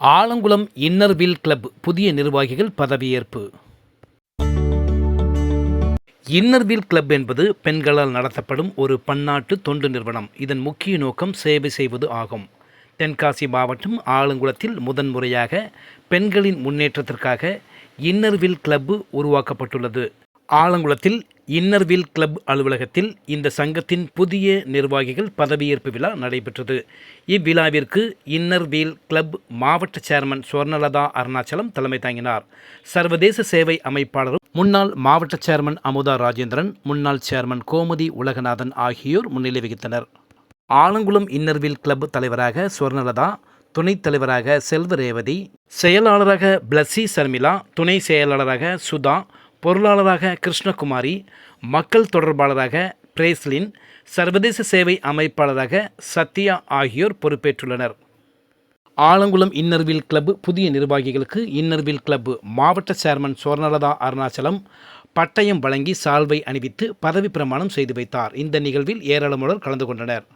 Alangulam இன்னர்வில் club புதிய நிர்வாகிகள் பதவியேற்பு. இன்னர்வில் கிளப் என்பது பெண்களால் நடத்தப்படும் ஒரு பன்னாட்டு தொண்டு நிறுவனம். இதன் முக்கிய நோக்கம் சேவை செய்வது ஆகும். தென்காசி மாவட்டம் ஆலங்குளத்தில் முதன்முறையாக பெண்களின் முன்னேற்றத்திற்காக இன்னர்வில் கிளப் உருவாக்கப்பட்டுள்ளது. ஆலங்குளத்தில் இன்னர்வில் கிளப் அலுவலகத்தில் இந்த சங்கத்தின் புதிய நிர்வாகிகள் பதவியேற்பு விழா நடைபெற்றது. இவ்விழாவிற்கு இன்னர்வீல் கிளப் மாவட்ட சேர்மன் சுவர்ணலதா அருணாச்சலம் தலைமை தாங்கினார். சர்வதேச சேவை அமைப்பாளரும் முன்னாள் மாவட்ட சேர்மன் அமுதா ராஜேந்திரன் முன்னாள் சேர்மன் கோமதி உலகநாதன் ஆகியோர் முன்னிலை வகித்தனர். ஆலங்குளம் இன்னர்வில் கிளப் தலைவராக சுவர்ணலதா துணைத் தலைவராக செல்வரேவதி செயலாளராக பிளஸ்ஸி சர்மிளா துணை செயலாளராக சுதா பொருளாளராக கிருஷ்ணகுமாரி மக்கள் தொடர்பாளராக பிரேஸ்லின் சர்வதேச சேவை அமைப்பாளராக சத்யா ஆகியோர் பொறுப்பேற்றுள்ளனர். ஆலங்குளம் இன்னர்வில் கிளப் புதிய நிர்வாகிகளுக்கு இன்னர்வில் கிளப் மாவட்ட சேர்மன் சுவர்ணலதா அருணாச்சலம் பட்டயம் வழங்கி சால்வை அணிவித்து பதவி பிரமாணம் செய்து வைத்தார். இந்த நிகழ்வில் ஏராளமானோர் கலந்து கொண்டனர்.